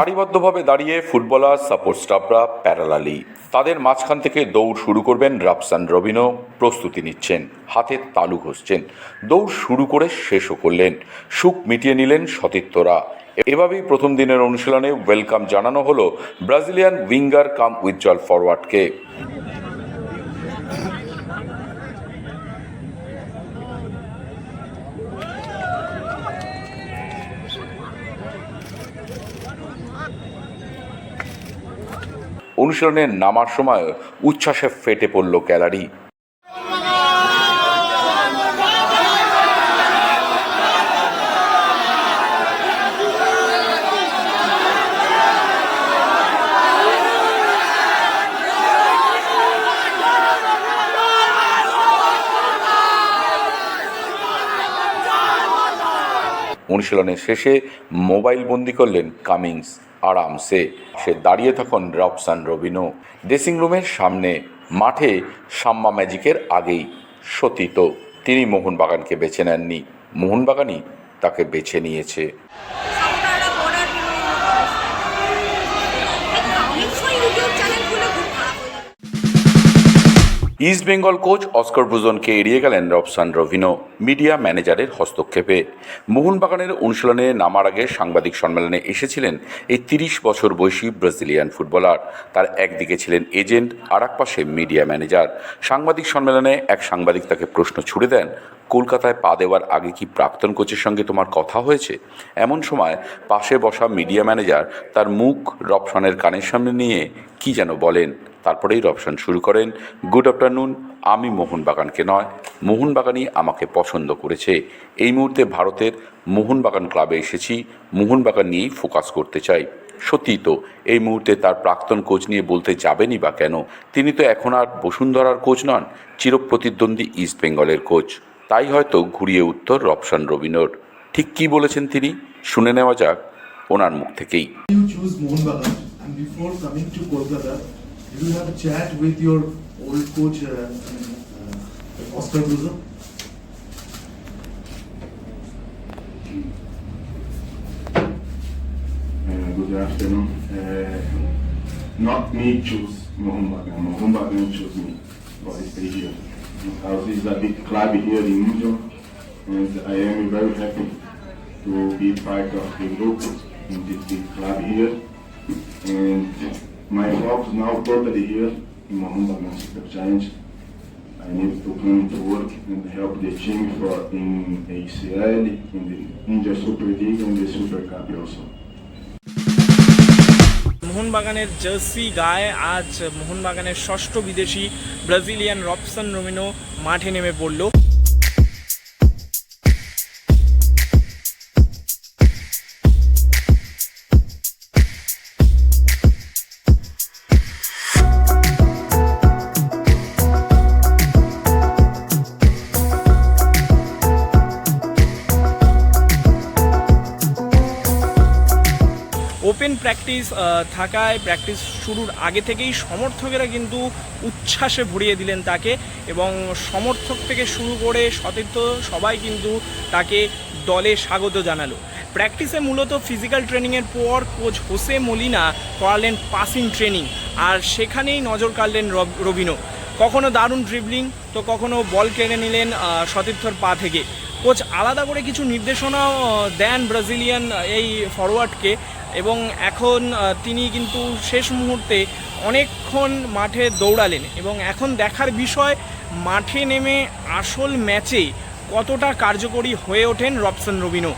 সারিবদ্ধভাবে দাঁড়িয়ে footballer, support স্টাফরা প্যারালালি। তাদের মাঝখান থেকে দৌড় শুরু করবেন রাফসান রবিনো, প্রস্তুতি নিচ্ছেন, হাতে তালু ঘষছেন। দৌড় শুরু করে শেষও করলেন, সুখ মিটিয়ে নিলেন সতীর্থরা। এভাবেই প্রথম দিনের অনুশীলনে ওয়েলকাম জানানো হলো ব্রাজিলিয়ান উইঙ্গার কাম উইথজল ফরওয়ার্ডকে অনুশীলনে নামার সময় উচ্ছ্বাসে ফেটে পড়ল গ্যালারি অনুশীলনের শেষে মোবাইল বন্দি করলেন কামিংস। আরামসে। সে দাঁড়িয়ে থাকুন রবসান রবিনো ড্রেসিং রুমের সামনে মাঠে সাম্মা ম্যাজিকের আগেই সতীত। তিনি মোহনবাগানকে বেছে নেননি। মোহনবাগানই তাকে বেছে নিয়েছে। ইস্ট বেঙ্গল কোচ অস্কর ব্রুজনকে এড়িয়ে গেলেন রবসান রভিনো মিডিয়া ম্যানেজারের হস্তক্ষেপে। মোহনবাগানের অনুশীলনে নামার আগে সাংবাদিক সম্মেলনে এসেছিলেন এই তিরিশ বছর বয়সী ব্রাজিলিয়ান ফুটবলার। তার একদিকে ছিলেন এজেন্ট আর এক পাশে মিডিয়া ম্যানেজার। সাংবাদিক সম্মেলনে এক সাংবাদিক তাকে প্রশ্ন ছুড়ে দেন, কলকাতায় পা দেওয়ার আগে কি প্রাক্তন কোচের সঙ্গে তোমার কথা হয়েছে? এমন সময় পাশে বসা মিডিয়া ম্যানেজার তার মুখ রবসনের কানের সামনে নিয়ে কি যেন বলেন। তারপরেই রবশন শুরু করেন। গুড আফটারনুন আমি মোহনবাগানকে নয়। মোহনবাগানই আমাকে পছন্দ করেছে। এই মুহূর্তে ভারতের মোহনবাগান ক্লাবে এসেছি। মোহনবাগান নিয়েই ফোকাস করতে চাই। সত্যি তো, এই মুহূর্তে তার প্রাক্তন কোচ নিয়ে বলতে যাবেনই বা কেন? তিনি তো এখন আর বসুন্ধরার কোচ নন, চিরপ্রতিদ্বন্দ্বী ইস্ট বেঙ্গলের কোচ। তাই হয়তো ঘুরিয়ে উত্তর রবশন রবিনোর ঠিক কি বলেছেন তিনি? শুনে নেওয়া যাক ওনার মুখ থেকেই। Did you have a chat with your old coach, uh, uh, Oscar Bruzo? Uh, Good afternoon. Uh, Not me choose Mohambagan, Mohambagan choose me for stay here. Because it's a big club here in Mujo, and I am very happy to be part of the group in this big club here. And my focus now totally here in Mohambagan Super Giants. I need to come to work and help the team for in ACL, in the India Super League and the Super Cup also. মোহনবাগানের jersey গায়ে আজ মোহনবাগানের ষষ্ঠ বিদেশি Brazilian Robson রোমিনো মাঠে নেমে পড়ল open practice থাকায় প্র্যাকটিস শুরুর আগে থেকেই সমর্থকেরা কিন্তু উচ্ছ্বাসে ভরিয়ে দিলেন তাকে এবং সমর্থক থেকে শুরু করে সতীর্থ সবাই কিন্তু তাকে দলে স্বাগত জানালো। প্র্যাকটিসে মূলত ফিজিক্যাল ট্রেনিংয়ের পর কোচ হোসে মলিনা করালেন পাসিং ট্রেনিং আর সেখানেই নজর কাড়লেন রব- রবিনো কখনো দারুণ ড্রিবলিং তো কখনো বল কেড়ে নিলেন সতীর্থর পা থেকে। কোচ আলাদা করে কিছু নির্দেশনাও দেন ব্রাজিলিয়ান এই ফরওয়ার্ডকে এবং এখন তিনি কিন্তু শেষ মুহূর্তে অনেকক্ষণ মাঠে দৌড়ালেন এবং এখন দেখার বিষয়, মাঠে নেমে আসল ম্যাচে কতটা কার্যকরী হয়ে ওঠেন রবসন রবিনো।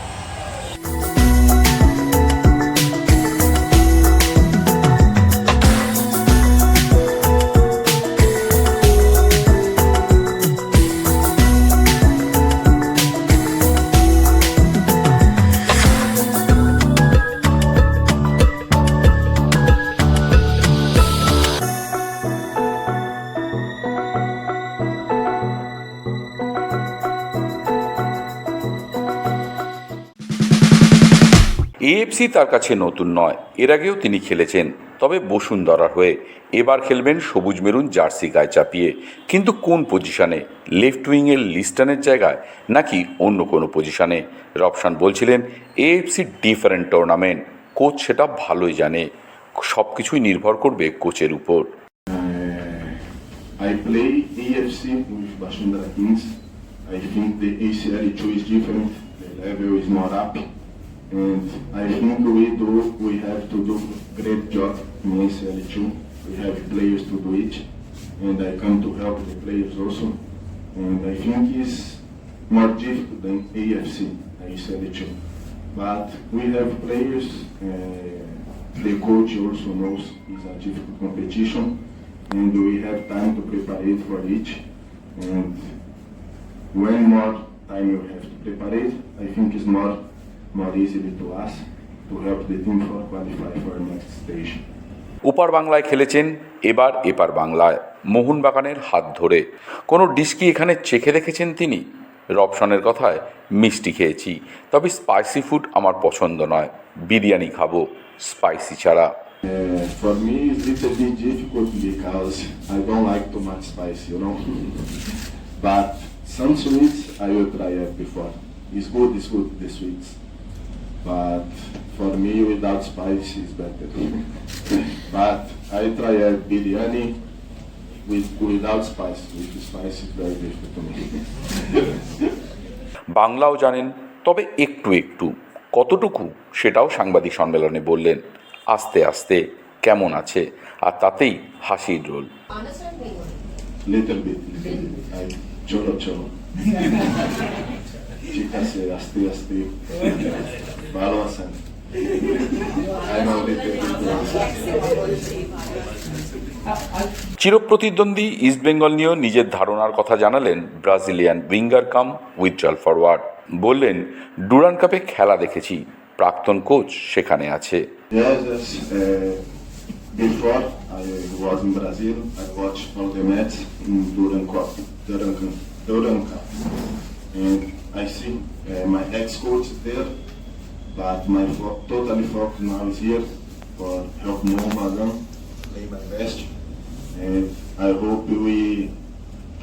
এএফসি তার কাছে নতুন নয়। এর আগেও তিনি খেলেছেন। তবে বসুন্ধরার হয়ে এবার খেলবেন সবুজ মেরুন জার্সি গায়ে চাপিয়ে। কিন্তু কোন পজিশনে? লেফট উইংয়ের লিস্টানের জায়গায় নাকি অন্য কোনো পজিশনে? রবসান বলছিলেন এএফসি ডিফারেন্ট টুর্নামেন্ট কোচ সেটা ভালোই জানে। সব কিছুই নির্ভর করবে কোচের উপর। I play AFC with Bashundra Kings. I think the ACL2 is different, the level is more up. And I think we do, we have to do great job in ACL2. We have players to do it. And I come to help the players also. And I think it's more difficult than AFC, ACL2. But we have players, uh, the coach also knows it's a difficult competition and we have time to prepare it for each. And when more time you have to prepare it, I think it's more ওপার বাংলায় খেলেছেন এবার এপার বাংলায়। মোহন বাগানের হাত ধরে। কোনো ডিস্কি এখানে চেখে রেখেছেন তিনি? রপশনের কথায় মিষ্টি খেয়েছি। তবে স্পাইসি ফুড আমার পছন্দ নয়। বিরিয়ানি খাব স্পাইসি ছাড়া। But some But for me, without spice is better. but I try a biryani with without spice. With spice is very difficult to me. বাংলাও জানেন তবে একটু একটু কতটুকু সেটাও সাংবাদিক সম্মেলনে বললেন আস্তে আস্তে কেমন আছে আর তাতেই হাসির role little bit, little bit. ভালো আছেন চিরপ্রতিদ্বন্দ্বী ইস্ট বেঙ্গল নিয়েও নিজের ধারণার কথা জানালেন Brazilian winger cum withdrawal forward বললেন ডুরান কাপে খেলা দেখেছি প্রাক্তন কোচ সেখানে আছে। I but my totally focus now is here for help Mohan Bagan, play my best. And I hope we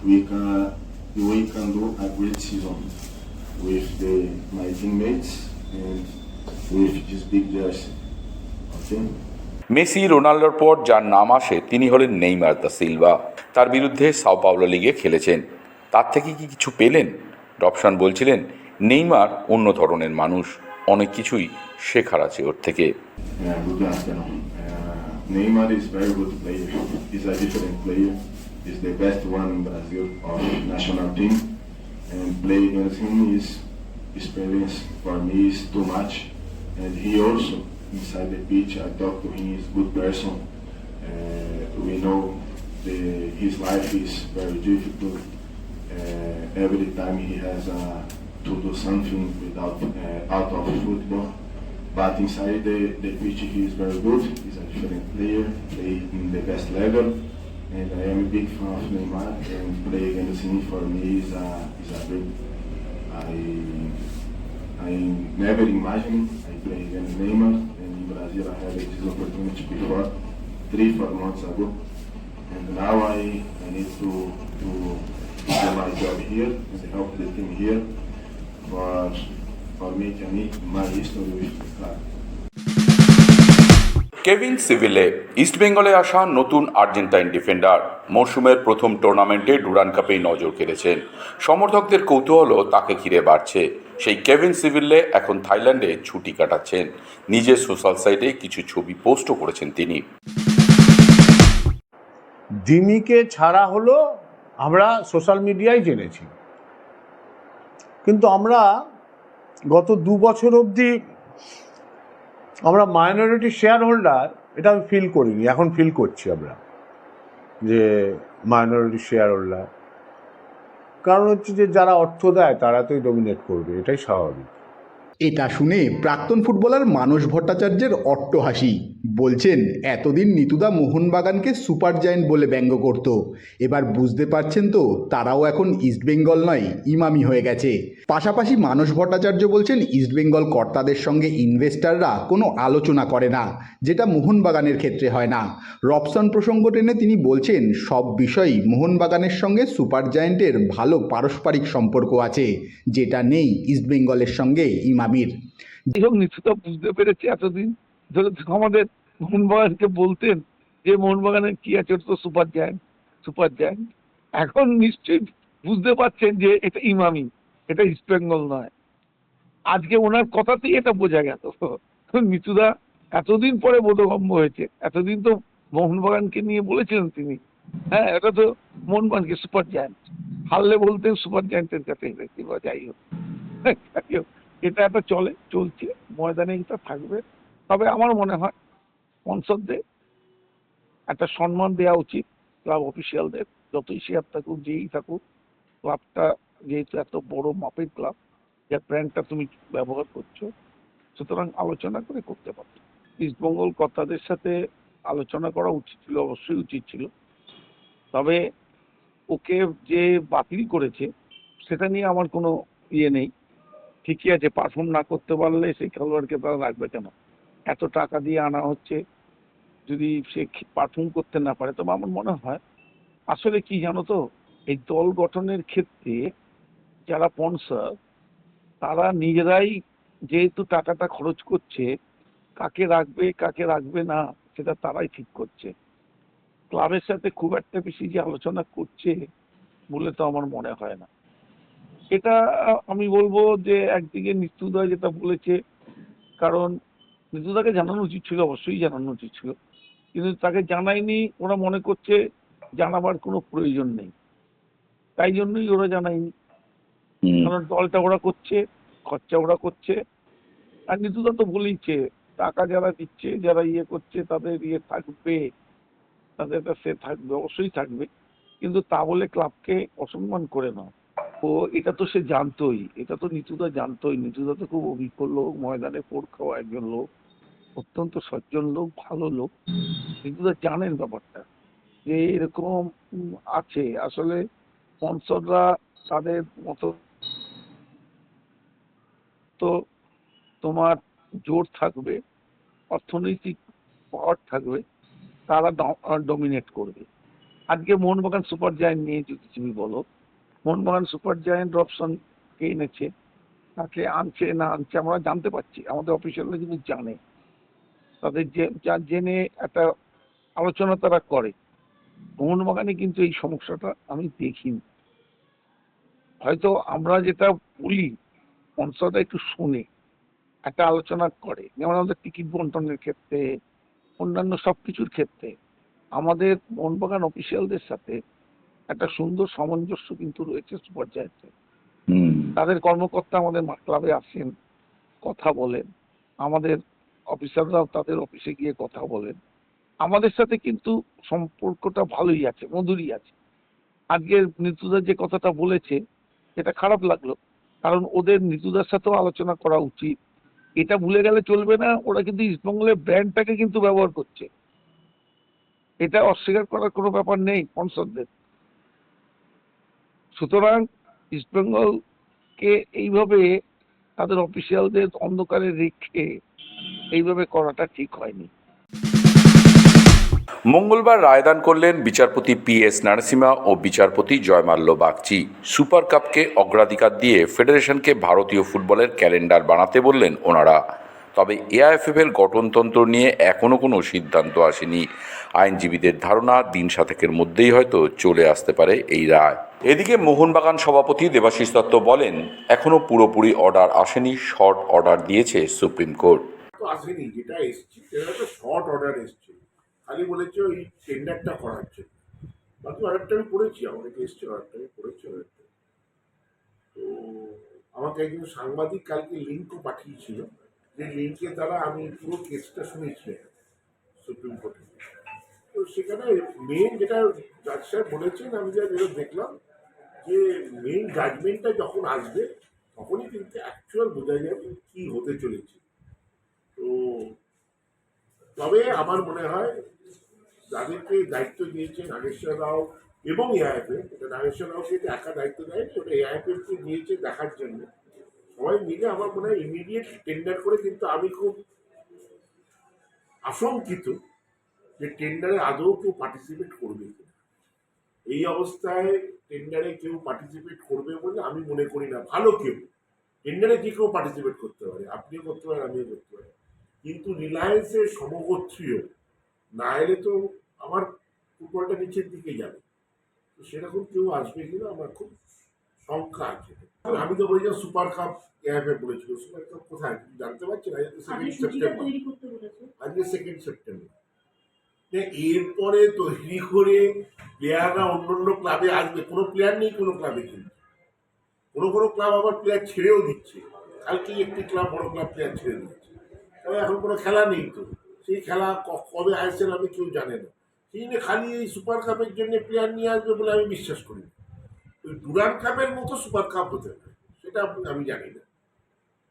we can we can do a great season with the my teammates and with this big jersey. Okay. Messi রোনাল্ডোর পর যার নাম আসে তিনি হলেন Neymar da Silva তার বিরুদ্ধে Sao Paulo লিগে খেলেছেন তার থেকে কি কিছু পেলেন রবসান বলছিলেন নেইমার অন্য ধরনের মানুষ অনেক কিছুই শেখার আছে ওর থেকে Yeah, good afternoon. Uh, Neymar is very good player. He's a different player. He's the best one in Brazil of national team. And play against him is experience for me is too much. And he also inside the pitch. I talk to him. He's a good person. Uh, we know the, his life is very difficult. Uh, every time he has uh, to do something without uh, out of football. But inside the, the pitch, he is very good. He's a different player, play in the best level. And I am a big fan of Neymar. And play against him for me is a, is a dream. I, I never imagined I play against Neymar. And in Brazil, I had this opportunity before, three, four months ago. And now I, I need to, to do my job here and help the team here for, for making me my history with the club. Kevin Sibille ইস্টবেঙ্গলে আসা নতুন Argentine defender মরশুমের প্রথম টুর্নামেন্টে Duran কাপেই নজর কেড়েছেন। সমর্থকদের কৌতূহলও তাকে ঘিরে বাড়ছে। সেই কেভিন সিভিলে এখন থাইল্যান্ডে ছুটি কাটাচ্ছেন। নিজের সোশ্যাল সাইটে কিছু ছবি পোস্টও করেছেন তিনি। ডিমিকে ছাড়া হলো আমরা সোশ্যাল মিডিয়ায় জেনেছি। কিন্তু আমরা গত দু বছর অবধি আমরা মাইনরিটি শেয়ার হোল্ডার এটা আমি ফিল করিনি, এখন ফিল করছি আমরা যে মাইনরিটি শেয়ার হোল্ডার কারণ হচ্ছে যে যারা অর্থ দেয়, তারা তোই ডমিনেট করবে, এটাই স্বাভাবিক। এটা শুনে প্রাক্তন ফুটবলার মানস ভট্টাচার্যের অট্টহাসি বলছেন, এতদিন নিতুদা মোহনবাগানকে সুপার জায়েন্ট বলে ব্যঙ্গ করত। এবার বুঝতে পারছেন তো, তারাও এখন ইস্টবেঙ্গল নয়, ইমামি হয়ে গেছে। পাশাপাশি মানস ভট্টাচার্য বলছেন ইস্টবেঙ্গল কর্তাদের সঙ্গে ইনভেস্টাররা কোনো আলোচনা করে না, যেটা মোহনবাগানের ক্ষেত্রে হয় না। রবসন প্রসঙ্গ টেনে তিনি বলছেন, সব বিষয়ই মোহনবাগানের সঙ্গে সুপার জায়েন্টের ভালো পারস্পরিক সম্পর্ক আছে, যেটা নেই ইস্টবেঙ্গলের সঙ্গে ইমামির যাই হোক নিশ্চিত বুঝতে পেরেছি এতদিন ধরে আমাদের মোহনবাগানকে বলতেন যে, মোহনবাগানের কি আছে? তো সুপার জায়ান্ট সুপার জায়ান্ট এখন নিশ্চয়ই বুঝতে পারছেন যে, এটা ইমামি, এটা ইস্ট বেঙ্গল নয়। আজকে ওনার কথাতেই এটা বোঝা গেল। নিচুদা এতদিন পরে বোধগম্য হয়েছে। এতদিন তো মোহনবাগানকে নিয়ে বলেছিলেন তিনি। হ্যাঁ এটা তো মোহনবাগানকে সুপার জায়ান্ট হারলে বলতেন সুপার জায়ান্টের কাছে যাই হোক। এটা একটা চলে, চলছে, ময়দানে এটা থাকবে। তবে আমার মনে হয় স্পন্সরদের একটা সম্মান দেওয়া উচিত ক্লাব অফিসিয়ালদের, যতই শেয়ার থাকুক, যেই থাকুক। ক্লাবটা যেহেতু এত বড় মাপের ক্লাব যার ব্র্যান্ডটা তুমি ব্যবহার করছ, সুতরাং আলোচনা করে করতে পারো। ইস্টবেঙ্গল কর্তাদের সাথে আলোচনা করা উচিত ছিল, অবশ্যই উচিত ছিল। তবে ওকে যে বাতিল করেছে, সেটা নিয়ে আমার কোনো ইয়ে নেই। ঠিকই আছে, পারফর্ম না করতে পারলে সেই খেলোয়াড়কে তারা রাখবে কেন? এত টাকা দিয়ে আনা হচ্ছে, যদি সে পারফর্ম করতে না পারে, তবে আমার মনে হয়, আসলে কি জানো তো, এই দল গঠনের ক্ষেত্রে যারা স্পন্সর তারা নিজেরাই যেহেতু টাকাটা খরচ করছে, কাকে রাখবে কাকে রাখবে না, সেটা তারাই ঠিক করছে। ক্লাবের সাথে খুব একটা বেশি যে আলোচনা করছে বলে তো আমার মনে হয় না। এটা আমি বলব যে একদিকে নিত্যুদা যেটা বলেছে কারণ নিত্যুদাকে জানানো উচিত ছিল অবশ্যই জানানো উচিত ছিল। কিন্তু তাকে জানায়নি ওরা মনে করছে জানাবার কোনো প্রয়োজন নেই। তাই জন্যই ওরা জানায়নি। কারণ দলটা ওরা করছে খরচা ওরা করছে। আর নিতুদা তো বলেইছে টাকা যারা দিচ্ছে যারা ইয়ে করছে তাদের ইয়ে থাকবে। তাদের সে থাকবে অবশ্যই থাকবে। কিন্তু তা বলে ক্লাবকে অসম্মান করে না ও এটা তো সে জানতোই, এটা তো নিতুদা জানতোই। নিতুদা তো খুব অভিজ্ঞ লোক, ময়দানে পোড় খাওয়া একজন লোক, অত্যন্ত সজ্জন লোক, ভালো লোক। নিতুদা জানেন ব্যাপারটা, যে এরকম আছে। আসলে স্পন্সররা তাদের মতো তো তোমার জোর থাকবে, অর্থনৈতিক পাওয়ার থাকবে, তারা ডমিনেট করবে। আজকে মোহনবাগান সুপার জায়েন্ট নিয়ে যদি তুমি বলো মোহনবাগান সুপার জায়েন্ট রবসন কে এনেছে? তাকে আনছে না আনছে আমরা জানতে পারছি। আমাদের অফিসিয়ালরা কিন্তু জানে, তাদের যে জেনে একটা আলোচনা তারা করে। মোহনবাগানে কিন্তু এই সমস্যাটা আমি দেখিনি। হয়তো আমরা যেটা বলি স্পন্সররা একটু শুনে একটা আলোচনা করে। যেমন আমাদের টিকিট বন্টনের ক্ষেত্রে, অন্যান্য সব কিছুর ক্ষেত্রে, আমাদের মোহনবাগান অফিসিয়ালদের সাথে একটা সুন্দর সামঞ্জস্য কিন্তু রয়েছে পর্যায়ে তাদের কর্মকর্তা আমাদের ক্লাবে আসেন কথা বলেন। আমাদের অফিসাররাও তাদের অফিসে গিয়ে কথা বলেন। আমাদের সাথে কিন্তু সম্পর্কটা ভালোই আছে মধুরই আছে। আজকে নিতুদা যে কথাটা বলেছে এটা খারাপ লাগল। কারণ ওদের নিতুদার সাথেও আলোচনা করা উচিত। এটা ভুলে গেলে চলবে না ওরা কিন্তু ইস্টবেঙ্গলের ব্র্যান্ডটাকে কিন্তু ব্যবহার করছে। এটা অস্বীকার করার কোনো ব্যাপার নেই স্পন্সরদের সুতরাং ইস্টবেঙ্গলকে এইভাবে তাদের অফিসিয়ালদের অন্ধকারে রেখে এইভাবে করাটা ঠিক হয়নি। মঙ্গলবার রায়দান করলেন বিচারপতি পি এস নারসিমা ও বিচারপতি জয়মাল্য বাগচি। সুপার কাপকে অগ্রাধিকার দিয়ে ফেডারেশনকে ভারতীয় ফুটবলের ক্যালেন্ডার বানাতে বললেন ওনারা। তবে এআইএফএফ এর গঠনতন্ত্র নিয়ে এখনও কোনো সিদ্ধান্ত আসেনি। আইনজীবীদের ধারণা দিন সাতেকের মধ্যেই হয়তো চলে আসতে পারে এই রায়। এদিকে মোহনবাগান সভাপতি দেবাশিস দত্ত বলেন এখনও পুরোপুরি অর্ডার আসেনি, শর্ট অর্ডার দিয়েছে সুপ্রিম কোর্ট। আসেনি, যেটা এসছে, সেটা তো শর্ট অর্ডার এসছে। খালি বলেছে ওই টেন্ডারটা জন্য বাকি অর্ডারটা আমি করেছি আমাকে এসছে অর্ডারটা, আমি করেছি অর্ডারটা। তো আমাকে একজন সাংবাদিক কালকে লিঙ্কও পাঠিয়েছিল, যে লিঙ্কের দ্বারা আমি পুরো কেসটা শুনেছি সুপ্রিম কোর্টে। তো সেখানে মেন যেটা জাজ সাহেব বলেছেন, আমি যা দেখলাম যে মেন জাজমেন্টটা যখন আসবে, তখনই কিন্তু অ্যাকচুয়াল বোঝা যাবে কি হতে চলেছে। তো তবে আমার মনে হয় যাদেরকে দায়িত্ব দিয়েছে নাগেশ্বর রাও এবং এআইএফএ এটা নাগেশ্বর রাওকে একা দায়িত্ব দেয়নি, ওটা এআইএফএফ কে দিয়েছে দেখার জন্য। সবাই মিলে আমার মনে হয় ইমিডিয়েট টেন্ডার করে কিন্তু আমি খুব আশঙ্কিত যে টেন্ডারে আদৌ কেউ পার্টিসিপেট করবে এই অবস্থায় টেন্ডারে কেউ পার্টিসিপেট করবে বলে আমি মনে করি না। ভালো কেউ। টেন্ডারে যে কেউ পার্টিসিপেট করতে পারে। আপনিও করতে পারেন আমিও করতে পারি। কিন্তু রিলায়েন্সের সমগোত্রীয় না এলে তো আমার ফুটবলটা নিচের দিকে যাবে। তো সেরকম কেউ আসবে কিনা আমার খুব শঙ্কা আছে। আমি তো বলি যে সুপার কাপ এভাবে বলেছিল। সুপার কাপ কোথায়? তুমি জানতে পারছি না? সেকেন্ড সেপ্টেম্বর আজকে সেকেন্ড সেপ্টেম্বর এরপরে তৈরি করে প্লেয়াররা অন্য অন্য ক্লাবে আসবে। কোনো প্লেয়ার নেই কোনো ক্লাবে কিন্তু। কোনো কোনো ক্লাব আবার প্লেয়ার ছেড়েও দিচ্ছে। কালকেই একটি ক্লাব বড় ক্লাব প্লেয়ার ছেড়ে দিচ্ছে তবে এখন কোনো খেলা নেই তো। সেই খেলা কবে আসছেন আমি কেউ জানে না। সেই জন্য খালি এই সুপার কাপের জন্য প্লেয়ার নিয়ে আসবে বলে আমি বিশ্বাস করি। ওই ডুরান কাপের মতো সুপার কাপ হতে পারে। সেটা আমি জানি না।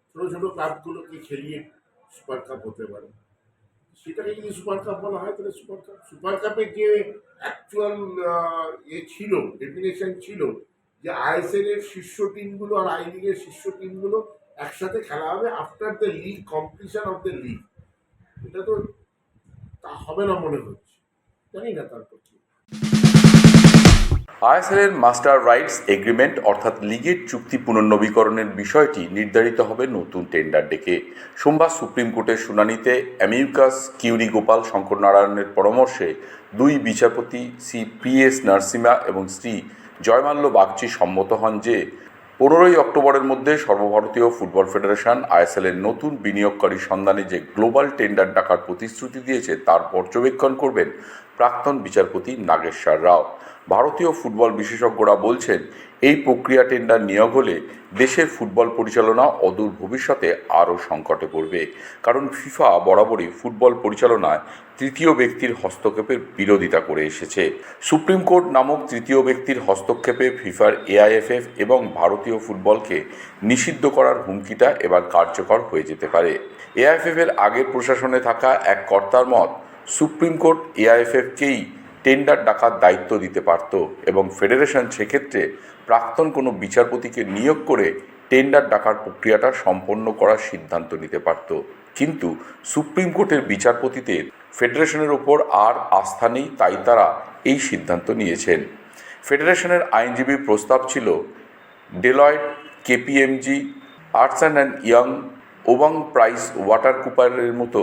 ছোটো ছোটো ক্লাবগুলোকে খেলিয়ে সুপার কাপ হতে পারে। সেটাকে যদি সুপার কাপ বলা হয়, তাহলে সুপার কাপ, সুপার কাপের যে অ্যাকচুয়াল ইয়ে ছিল ডেফিনেশন ছিল, যে আইএসএল এর শীর্ষ টিমগুলো আর আই লিগের শীর্ষ টিমগুলো একসাথে খেলা হবে after the league competition of the league এটা তো, তা হবে না মনে হচ্ছে। জানি না তারপর কি। আইএসএল এর মাস্টার রাইটস এগ্রিমেন্ট, অর্থাৎ লিগের চুক্তি পুনর্নবীকরণের বিষয়টি নির্ধারিত হবে নতুন টেন্ডার ডেকে। সোমবার সুপ্রিম কোর্টের শুনানিতে অ্যামিউকাস কিউরি গোপাল শঙ্কর নারায়ণের পরামর্শে দুই বিচারপতি শ্রী পি এস নরসিমা এবং শ্রী জয়মাল্য বাগচি সম্মত হন যে, পনেরোই অক্টোবরের মধ্যে সর্বভারতীয় ফুটবল ফেডারেশন আইএসএল এর নতুন বিনিয়োগকারী সন্ধানে যে গ্লোবাল টেন্ডার ডাকার প্রতিশ্রুতি দিয়েছে, তার পর্যবেক্ষণ করবেন প্রাক্তন বিচারপতি নাগেশ্বর রাও। ভারতীয় ফুটবল বিশেষজ্ঞরা বলছেন, এই প্রক্রিয়া টেন্ডার নিয়োগ হলে দেশের ফুটবল পরিচালনা অদূর ভবিষ্যতে আরও সংকটে পড়বে। কারণ ফিফা বরাবরই ফুটবল পরিচালনায় তৃতীয় ব্যক্তির হস্তক্ষেপের বিরোধিতা করে এসেছে। সুপ্রিম কোর্ট নামক তৃতীয় ব্যক্তির হস্তক্ষেপে ফিফার এআইএফএফ এবং ভারতীয় ফুটবলকে নিষিদ্ধ করার হুমকিটা এবার কার্যকর হয়ে যেতে পারে। এআইএফএফ এর আগের প্রশাসনে থাকা এক কর্তার মত, সুপ্রিম কোর্ট এআইএফএফকেই টেন্ডার ডাকার দায়িত্ব দিতে পারত এবং ফেডারেশন সেক্ষেত্রে প্রাক্তন কোনো বিচারপতিকে নিয়োগ করে টেন্ডার ডাকার প্রক্রিয়াটা সম্পন্ন করার সিদ্ধান্ত নিতে পারত। কিন্তু সুপ্রিম কোর্টের বিচারপতিদের ফেডারেশনের ওপর আর আস্থা নেই, তাই তারা এই সিদ্ধান্ত নিয়েছেন। ফেডারেশনের আইনজীবীর প্রস্তাব ছিল, Deloitte, KPMG, Ernst and Young, ওবাং Price Water কুপারের মতো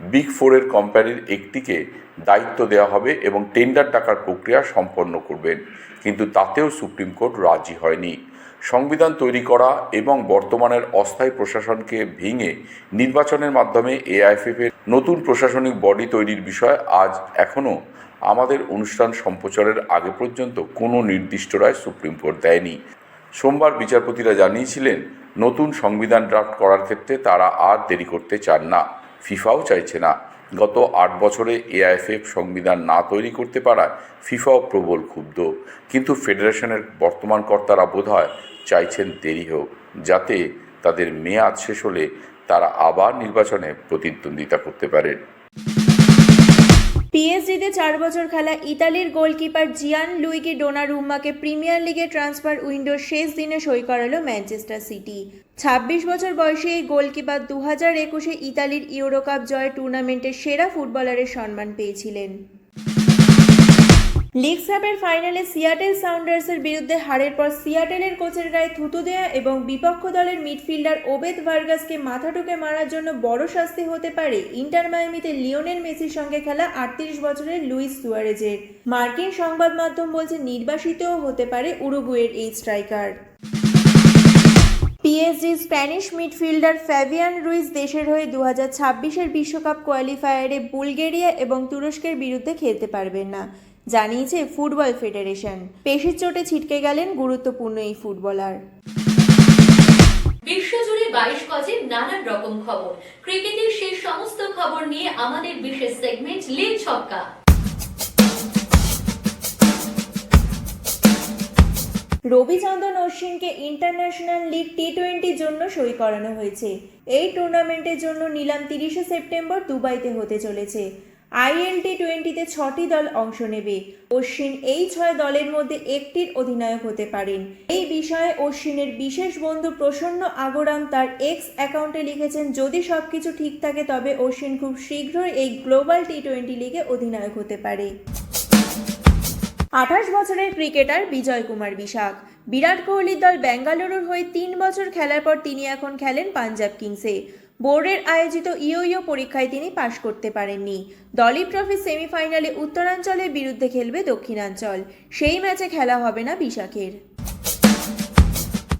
বিগ ফোরের কোম্পানির একটিকে দায়িত্ব দেওয়া হবে এবং টেন্ডার টাকার প্রক্রিয়া সম্পন্ন করবেন। কিন্তু তাতেও সুপ্রিম কোর্ট রাজি হয়নি। সংবিধান তৈরি করা এবং বর্তমানের অস্থায়ী প্রশাসনকে ভেঙে নির্বাচনের মাধ্যমে এআইএফএফ এর নতুন প্রশাসনিক বডি তৈরির বিষয় আজ এখনও আমাদের অনুষ্ঠান সম্প্রচারের আগে পর্যন্ত কোনো নির্দিষ্ট রায় সুপ্রিম কোর্ট দেয়নি। সোমবার বিচারপতিরা জানিয়েছিলেন, নতুন সংবিধান ড্রাফট করার ক্ষেত্রে তারা আর দেরি করতে চান না। ফিফাও চাইছে না। গত আট বছরে এআইএফএফ সংবিধান না তৈরি করতে পারায় ফিফাও প্রবল ক্ষুব্ধ। কিন্তু ফেডারেশনের বর্তমান কর্তারা বোধহয় চাইছেন দেরি হোক, যাতে তাদের মেয়াদ শেষ হলে তারা আবার নির্বাচনে প্রতিদ্বন্দ্বিতা করতে পারেন পিএসজিতে চার বছর খেলা ইতালির গোলকিপার জিয়ান লুইগি ডোনারুম্মাকে প্রিমিয়ার লিগে ট্রান্সফার উইন্ডোর শেষ দিনে সই করালো ম্যানচেস্টার সিটি। ছাব্বিশ বছর বয়সী এই গোলকিপার দু হাজার একুশে ইতালির ইউরোকাপ জয় টুর্নামেন্টের সেরা ফুটবলারের সম্মান পেয়েছিলেন। লিগ কাপের ফাইনালে সিয়াটেল সাউন্ডার্সের বিরুদ্ধে হারের পর সিয়াটেলের কোচের গায়ে থুতু দেয়া এবং বিপক্ষ দলের মিডফিল্ডার ওবেদ ভার্গাসকে মাথা ঠুকে মারার জন্য বড় শাস্তি হতে পারে ইন্টার মায়ামিতে লিওনেল মেসির সঙ্গে খেলা আটত্রিশ বছরের লুইস সুয়ারেজের। মার্কিন সংবাদ মাধ্যম বলছে নির্বাসিতও হতে পারে উরুগুয়ের এই striker. PSG Spanish midfielder Fabian Ruiz দেশের হয়ে দু হাজার ছাব্বিশের বিশ্বকাপ কোয়ালিফায়ারে বুলগেরিয়া এবং তুরস্কের বিরুদ্ধে খেলতে পারবেন না, জানিয়েছে ফুটবল ফেডারেশন। পেশির চোটে ছিটকে গেলেন গুরুত্বপূর্ণ এই ফুটবলার। বিশ্বজুড়ে বাইশ গজের নানান রকম খবর। ক্রিকেটের সেই সমস্ত খবর নিয়ে আমাদের বিশেষ সেগমেন্ট লিগ ছক্কা। রবিচন্দ্রন অশ্বিনকে ইন্টারন্যাশনাল লিগ টি টোয়েন্টির জন্য সই করানো হয়েছে। এই টুর্নামেন্টের জন্য নিলাম তিরিশে সেপ্টেম্বর দুবাইতে হতে চলেছে। আইএলটি টোয়েন্টিতে ছটি দল অংশ নেবে। অশ্বিন এই ছয় দলের মধ্যে একটির অধিনায়ক হতে পারেন। এই বিষয়ে অশ্বিনের বিশেষ বন্ধু প্রসন্ন আগরাম তার এক্স অ্যাকাউন্টে লিখেছেন, যদি সবকিছু ঠিক থাকে, তবে অশ্বিন খুব শীঘ্রই এই গ্লোবাল টি টোয়েন্টি লিগে অধিনায়ক হতে পারে। আঠাশ বছরের ক্রিকেটার বিজয় কুমার বিশাখ বিরাট কোহলির দল বেঙ্গালুরুর হয়ে তিন বছর খেলার পর তিনি এখন খেলেন পাঞ্জাব কিংসে। বোর্ডের আয়োজিত ইও পরীক্ষায় তিনি পাশ করতে পারেননি। দলীপ ট্রফি সেমিফাইনালে উত্তরাঞ্চলের বিরুদ্ধে খেলবে দক্ষিণাঞ্চল। সেই ম্যাচে খেলা হবে না বিশাখের।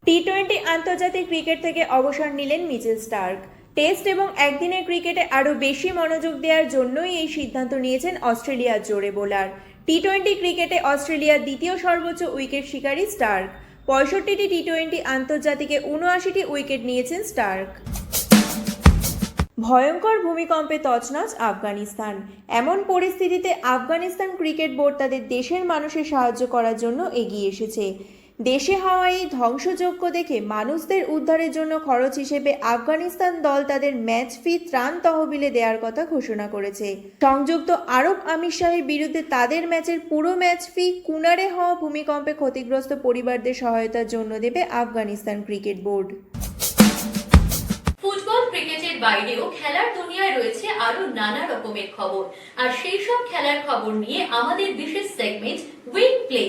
টি টোয়েন্টি আন্তর্জাতিক ক্রিকেট থেকে অবসর নিলেন মিচেল স্টার্ক। টেস্ট এবং একদিনের ক্রিকেটে আরও বেশি মনোযোগ দেওয়ার জন্যই এই সিদ্ধান্ত নিয়েছেন অস্ট্রেলিয়ার জোরে বোলার। টি টোয়েন্টি ক্রিকেটে অস্ট্রেলিয়ার দ্বিতীয় সর্বোচ্চ উইকেট শিকারী স্টার্ক। পঁয়ষট্টিটি টি টোয়েন্টি আন্তর্জাতিকে উনআশিটি উইকেট নিয়েছেন স্টার্ক। ভয়ঙ্কর ভূমিকম্পে তছনছ আফগানিস্তান। এমন পরিস্থিতিতে আফগানিস্তান ক্রিকেট বোর্ড তাদের দেশের মানুষের সাহায্য করার জন্য এগিয়ে এসেছে। দেশে হওয়া এই ধ্বংসযজ্ঞ দেখে মানুষদের উদ্ধারের জন্য খরচ হিসেবে আফগানিস্তান দল তাদের ম্যাচ ফি ত্রাণ তহবিলে দেওয়ার কথা ঘোষণা করেছে। সংযুক্ত আরব আমির শাহের বিরুদ্ধে তাদের ম্যাচের পুরো ম্যাচ ফি কুনারে হওয়া ভূমিকম্পে ক্ষতিগ্রস্ত পরিবারদের সহায়তার জন্য দেবে আফগানিস্তান ক্রিকেট বোর্ড। বাইরেও খেলার দুনিয়ায় রয়েছে আরও নানা রকমের খবর। আর সেই সব খেলার খবর নিয়ে আমাদের বিশেষ segment win play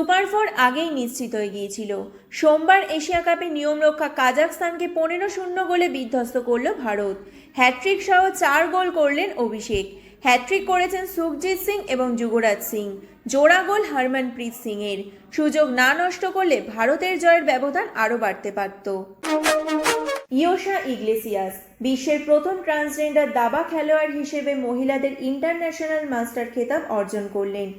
Super Four আগেই নিশ্চিত হয়ে গিয়েছিল। সোমবার এশিয়া কাপে নিয়ম রক্ষা কাজাকস্তানকে পনেরো শূন্য গোলে বিধ্বস্ত করল ভারত। হ্যাট্রিক সহ চার গোল করলেন অভিষেক। হ্যাট্রিক করেছেন সুখজিৎ সিং এবং যুবরাজ সিং। জোড়া গোল হরমনপ্রীত সিংয়ের। সুযোগ না নষ্ট করলে ভারতের জয়ের ব্যবধান আরও বাড়তে পারত। ইয়োশা ইগলেসিয়াস, বিশ্বের প্রথম ট্রান্সজেন্ডার দাবা খেলোয়াড় হিসেবে মহিলাদের ইন্টারন্যাশনাল মাস্টার খেতাব অর্জন করলেন।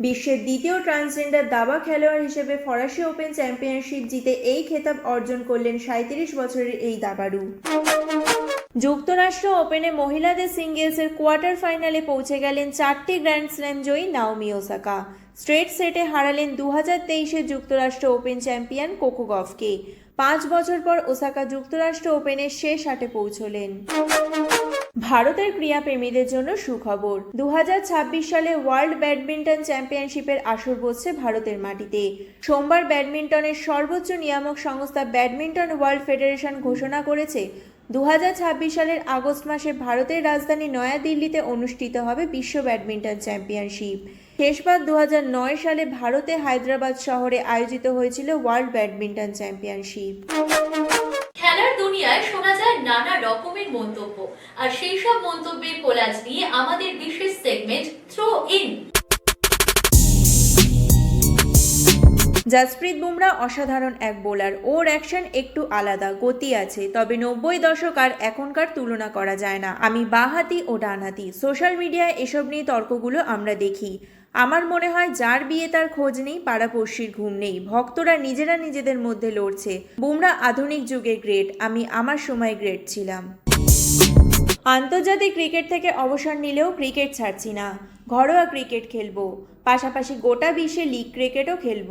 বিশ্বের দ্বিতীয় ট্রান্সজেন্ডার দাবা খেলোয়াড় হিসেবে ফরাসি ওপেন চ্যাম্পিয়নশিপ জিতে এই খেতাব অর্জন করলেন সাঁত্রিশ বছরের এই দাবাড়ু। যুক্তরাষ্ট্র ওপেনে মহিলাদের সিঙ্গেলসের কোয়ার্টার ফাইনালে পৌঁছে গেলেন চারটি গ্র্যান্ড স্ল্যাম জয়ী নাওমি ওসাকা স্ট্রেট সেটে হারালেন দু হাজার তেইশে যুক্তরাষ্ট্র ওপেন চ্যাম্পিয়ন কোকো গফকে পাঁচ বছর পর ওসাকা যুক্তরাষ্ট্র ওপেনের শেষ আটে পৌঁছলেন। ভারতের ক্রীড়াপ্রেমীদের জন্য সুখবর। দু হাজার ছাব্বিশ সালে ওয়ার্ল্ড ব্যাডমিন্টন চ্যাম্পিয়নশিপের আসর বসছে ভারতের মাটিতে। সোমবার ব্যাডমিন্টনের সর্বোচ্চ নিয়ামক সংস্থা ব্যাডমিন্টন ওয়ার্ল্ড ফেডারেশন ঘোষণা করেছে দু হাজার ছাব্বিশ সালের আগস্ট মাসে ভারতের রাজধানী নয়াদিল্লিতে অনুষ্ঠিত হবে বিশ্ব ব্যাডমিন্টন চ্যাম্পিয়নশিপ। শেষবার দু সালে ভারতে হায়দ্রাবাদ শহরে আয়োজিত হয়েছিল ওয়ার্ল্ড ব্যাডমিন্টন চ্যাম্পিয়নশিপ। খেলার দুনিয়ায় শোনা যায় নানা রকমের মন্তব্য। আর সেই সব মন্তব্যের কোলাজ নিয়ে আমাদের বিশেষ segment throw in Jasprit Bumrah অসাধারণ এক বোলার ওর অ্যাকশন একটু আলাদা, গতি আছে, তবে নব্বই দশক আর এখনকার তুলনা করা যায় না। আমি বাঁহাতি ও ডানহাতি সোশ্যাল মিডিয়ায় এসব নিয়ে তর্কগুলো আমরা দেখি। আমার মনে হয় যার বিয়ে তার খোঁজ নেই, পাড়াপড়শির ঘুম নেই। ভক্তরা নিজেরা নিজেদের মধ্যে লড়ছে। বুমরা আধুনিক যুগে গ্রেট আমি আমার সময় গ্রেট ছিলাম। আন্তর্জাতিক ক্রিকেট থেকে অবসর নিলেও ক্রিকেট ছাড়ছি না। ঘরোয়া ক্রিকেট খেলব। পাশাপাশি গোটা বিশ্বে লিগ ক্রিকেটও খেলব।